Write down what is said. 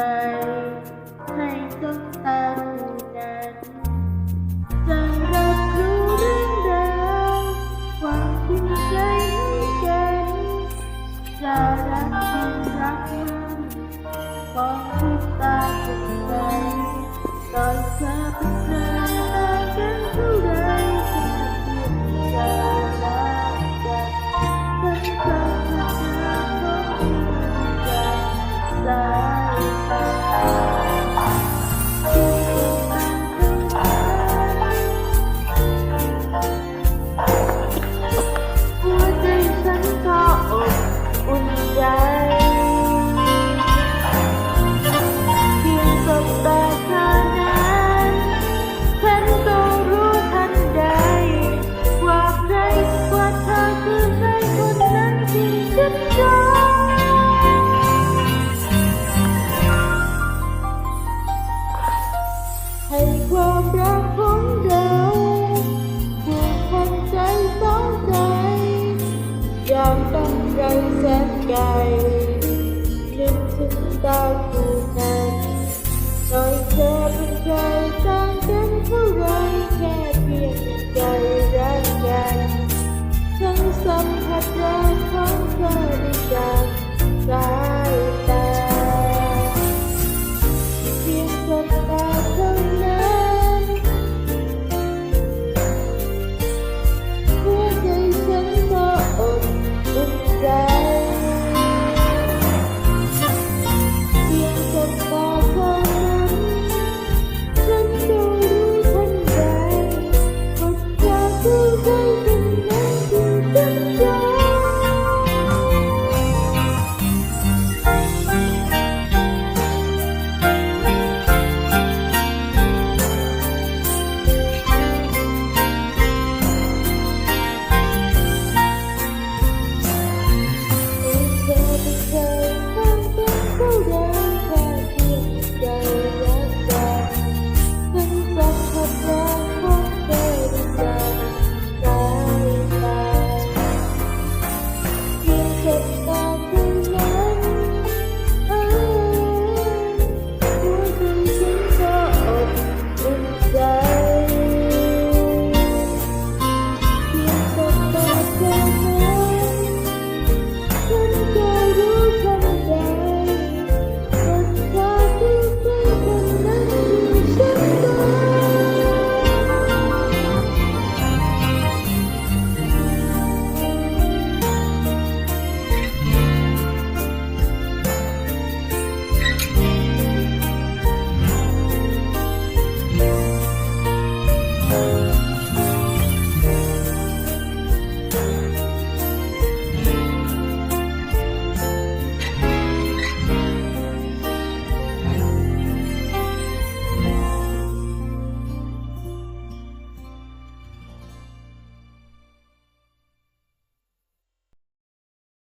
ใจให้กัตาผู้นั้นจะรับรู้เรื่องราวความภูมิใจใจะรักจริรักมันมอทุกตาเป็นใจตอนเธ นึกถึงตาคู่นั้นคอยเธอเป็นใครต่างกันเท่าไรแค่เพียงใจรักกันทั้สัมผัสรักของเธอได้จากสายตาเพียงสบตา した